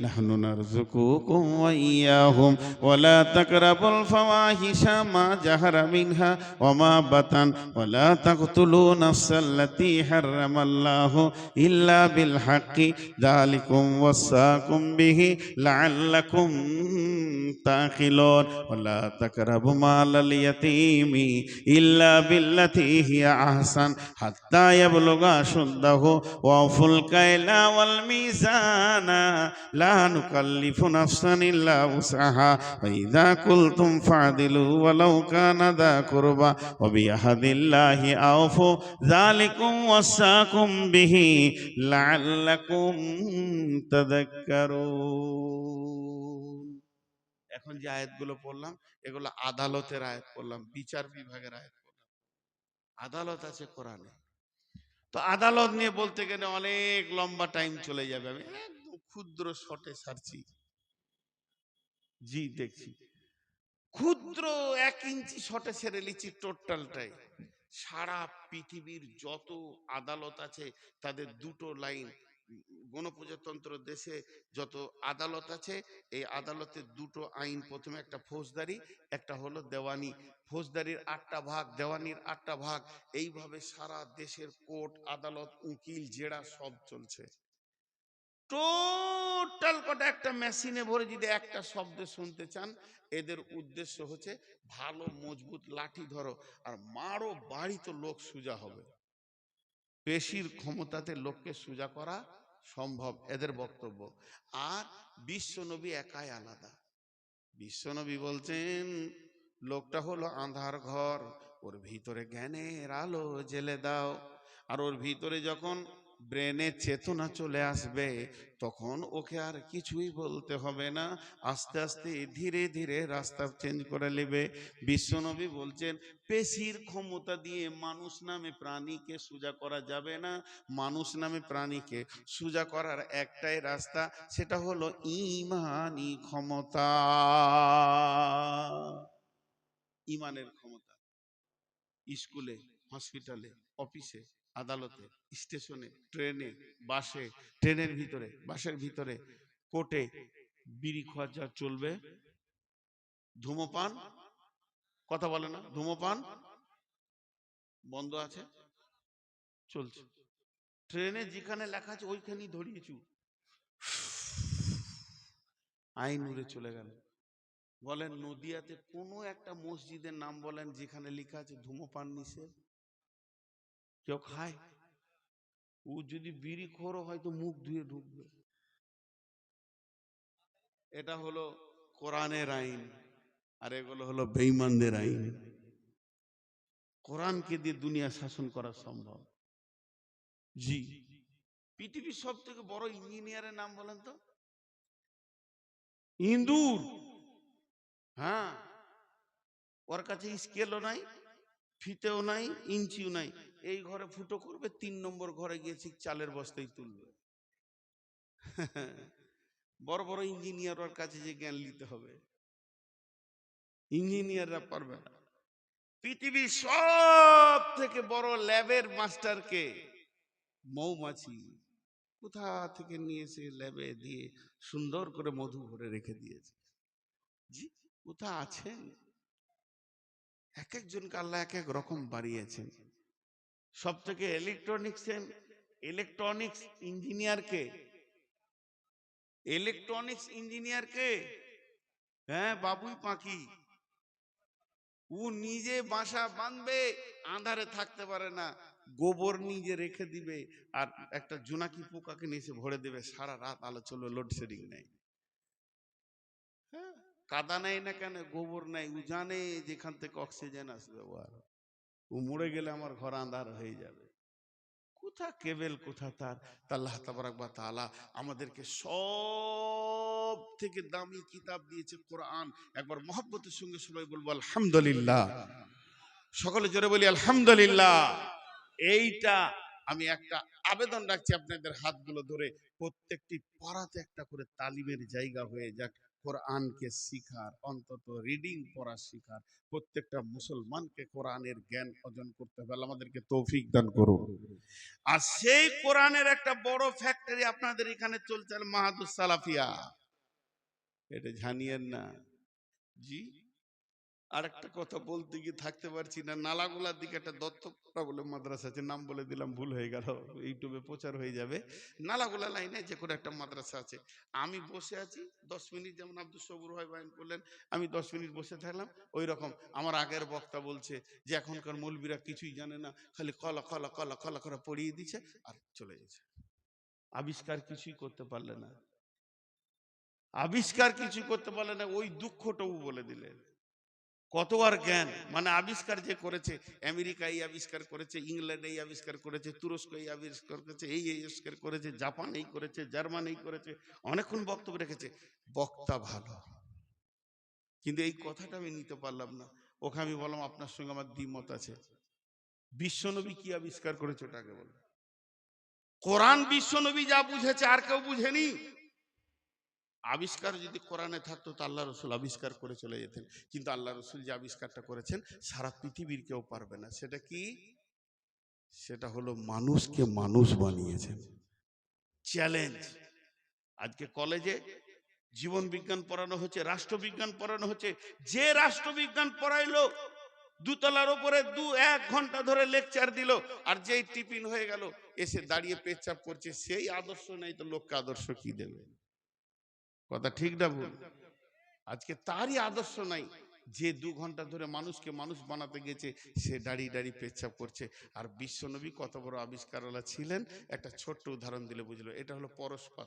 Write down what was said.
نحن نرزقكم وإياهم ولا تقربوا الفواحش ما جهر منها وما بطن ولا تقتلوا نفس التي حرم الله إلا بالحق ذلكم وصاكم به لعلكم تعقلون ولا تقربوا مال اليتيم إلا بالتي هي أحسن حتى يبلغ أشده وأوفوا الكيل والميزان لا نكلف نفسا إلا وسعها وإذا قلتم فاعدلوا ولو كان ذا قربى وبعهد الله أوفوا ذلكم وصاكم به لعلكم تذكرون এখন যে আয়াতগুলো পড়লাম এগুলো আদালতের আয়াত পড়লাম বিচার বিভাগের আয়াত পড়লাম আদালত আছে কোরআনে তো আদালত নিয়ে বলতে গেলে অনেক লম্বা টাইম চলে যাবে আমি একদম ক্ষুদ্র শটে সারছি জি দেখছি। ক্ষুদ্র এক ইঞ্চি শটে সেরে লিচ্ছি টোটালটাই। সারা পৃথিবীর যত আদালত আছে তাদের দুটো লাইন। গণপ্রজাতন্ত্র দেশে যত আদালত আছে এই আদালতের দুটো আইন প্রথমে একটা ফৌজদারি একটা হলো দেওয়ানি। ফৌজদারির আটটা ভাগ দেওয়ানির আটটা ভাগ এইভাবে সারা দেশের কোর্ট আদালত উকিল জেরা সব চলছে। টোটাল কটা একটা মেশিনে ভরে যদি একটা শব্দ শুনতে চান, এদের উদ্দেশ্য হচ্ছে ভালো, মজবুত লাঠি ধরো আর মারো বাড়ি তো লোক সোজা হবে। পেশির ক্ষমতাতে লোককে সোজা করা সম্ভব, এদের বক্তব্য। আর বিশ্বনবী একাই আলাদা। বিশ্বনবী বলছেন, লোকটা হলো আন্ধার ঘর, ওর ভিতরে জ্ঞানের আলো জেলে দাও। আর ওর ভিতরে যখন ব্রেনে চেতনা চলে আসবে, তখন ওকে আর কিছুই বলতে হবে না। আস্তে আস্তে ধীরে ধীরে রাস্তা চেঞ্জ করে নেবে। বিশ্বনবী বলছেন, পেশির ক্ষমতা দিয়ে মানুষ নামে প্রাণীকে সোজা করা যাবে না। মানুষ নামে প্রাণীকে সোজা করার একটাই রাস্তা, সেটা হলো ইমানি ক্ষমতা। ইমানের ক্ষমতা। স্কুলে, হসপিটালে, অফিসে আদালতে, স্টেশনে, ট্রেনে, বাসে, ট্রেনের ভিতরে, বাসের ভিতরে, কোর্টে বিড়ি খোয়া যা চলবে। ধূমপান? কথা বলে না। ধূমপান? বন্ধ আছে? চলছে। ট্রেনে যেখানে লেখা আছে, ওইখানেই ধরিয়েছু আইন উড়ে চলে গেল। বলেন, নদিয়াতে কোনো একটা মসজিদের নাম বলেন, যেখানে লেখা আছে, ধূমপান নিষেধ? কেউ খায়? ও যদি বিড়ি খোরও হয়তো মুখ ধুয়ে ঢুকবে। এটা হলো কোরআনের আইন, আর এগুলো হলো বেঈমানদের আইন। কোরআনকে দিয়ে দুনিয়া শাসন করা সম্ভব। জি। পৃথিবীর সব থেকে বড় ইঞ্জিনিয়ারের নাম বলেন তো? ইন্দুর। হ্যাঁ। ওর কাছে স্কেলও নাই। ফিতেও নাই, ইঞ্চিও নাই। এই ঘরে ফুটো করবে, তিন নম্বর ঘরে গিয়ে ঠিক চালের বস্তাই তুলবে। বড় বড় ইঞ্জিনিয়ার কাছে যে জ্ঞান নিতে হবে। ইঞ্জিনিয়াররা পারবে না। পৃথিবীর সব থেকে বড় ল্যাবের মাস্টারকে মৌমাছি কোথা থেকে নিয়ে ল্যাবে দিয়ে সুন্দর করে মধু ভরে রেখে দিয়েছে? জি, কোথা আছেন? এক একজনকে আল্লাহ এক এক রকম বাড়িয়েছেন। সব থেকে ইলেকট্রনিক্স ইলেকট্রনিক্স ইঞ্জিনিয়ারকে ইলেকট্রনিক্স ইঞ্জিনিয়ারকে হ্যাঁ বাবুই পাখি। ও নিজে বাসা বাঁধবে, আঁধারে থাকতে পারে না। গোবর নিজে রেখে দিবে, আর একটা জোনাকি পোকাকে নিচে ভরে দেবে, সারা রাত আলো চলবে লোডশেডিং নেই। কাদা নেই না কেন? গোবর নেই ও জানে যেখান থেকে অক্সিজেন আসবে ও আর। ও মরে গেলে আমার ঘর আন্ধার হয়ে যাবে। কোথা কেবেল, কোথা তার? আল্লাহ তাবারাক বা তাআলা আমাদেরকে সব থেকে দামি কিতাব দিয়েছে কোরআন। একবার মহব্বতের সঙ্গে সবাই বলব, আলহামদুলিল্লাহ। সকলে জোরে বলি, আলহামদুলিল্লাহ। এইটা আমি একটা আবেদন রাখছি আপনাদের হাতগুলো ধরে। প্রত্যেকটি পাড়াতে একটা করে তালিমের জায়গা হয়ে যাক। কোরআনকে শিখার, অন্তত রিডিং পড়া শিখার, প্রত্যেকটা মুসলমানকে কোরআনের জ্ঞান অর্জন করতে হবে। আমাদেরকে তৌফিক দান করুন। আর সেই কোরআনের একটা বড় ফ্যাক্টরি আপনাদের এখানে চলছে মাহাদুস সালাফিয়া। এটা জানিয়েন না। জি? আর একটা কথা বলতে গিয়ে থাকতে পারছি না। নালাগোলার দিকে একটা দত্তকরা বলে মাদ্রাসা আছে, নাম বলে দিলাম, ভুল হয়ে গেল, ইউটিউবে প্রচার হয়ে যাবে। নালাগোলা লাইনে যে কোনো একটা মাদ্রাসা আছে। আমি বসে আছি, দশ মিনিট যেমন আব্দুল সবুর ভাই বায়ন করলেন, আমি দশ মিনিট বসে থাকলাম, ওই রকম। আমার আগের বক্তা বলছে যে, এখনকার মৌলবীরা কিছুই জানে না, খালি কলা কলা কলা কলা করে পড়িয়ে দিচ্ছে আর চলে গেছে। আবিষ্কার কিছুই করতে পারলে না। আবিষ্কার কিছু করতে পারলে না, ওই দুঃখটুকু বলে দিলেন। কত আর জ্ঞান? মানে আবিষ্কার যে করেছে আমেরিকা এই আবিষ্কার করেছে ইংল্যান্ড এই আবিষ্কার করেছে তুরস্ক এই আবিষ্কার করেছে, এই এই আবিষ্কার করেছে জাপান এই করেছে জার্মান এই করেছে, অনেকক্ষণ বক্তব্য রেখেছে। বক্তা ভালো। কিন্তু এই কথাটা আমি নিতে পারলাম না। ওকে আমি বললাম, আপনার সঙ্গে আমার দ্বিমত আছে। বিশ্বনবী কি আবিষ্কার করেছে ওটাকে বল কোরআন বিশ্বনবী যা বুঝেছে, আর কেউ বুঝেনি। আবিষ্কার যদি কোরআনে থাকতো, তো আল্লাহ রসুল আবিষ্কার করে চলে যেতেন। কিন্তু আল্লাহ রসুল যে আবিষ্কারটা করেছেন, সারা পৃথিবীর কেউ পারবে না। সেটা কি? সেটা হলো মানুষকে মানুষ বানিয়েছেন। চ্যালেঞ্জ। আজকে কলেজে জীবন বিজ্ঞান পড়ানো হচ্ছে, রাষ্ট্রবিজ্ঞান পড়ানো হচ্ছে। যে রাষ্ট্রবিজ্ঞান পড়াইলো, দুতলার উপরে দু এক ঘণ্টা ধরে লেকচার দিল, আর যেই টিফিন হয়ে গেল, এসে দাঁড়িয়ে পেচ্ছাপ করছে, সেই আদর্শ নেই, তো লোককে আদর্শ কি দেবে? কথা ঠিক না ভুল? আজকে তারই আদর্শ নাই যে দু ঘণ্টা ধরে মানুষকে মানুষ বানাতে গেছে সে দাঁড়িয়ে দাঁড়িয়ে পেচ্ছাপ করছে। আর বিশ্বনবী কত বড় আবিষ্কারওয়ালা ছিলেন? একটা ছোট্ট উদাহরণ দিলে বুঝলো। এটা হলো পরস্পর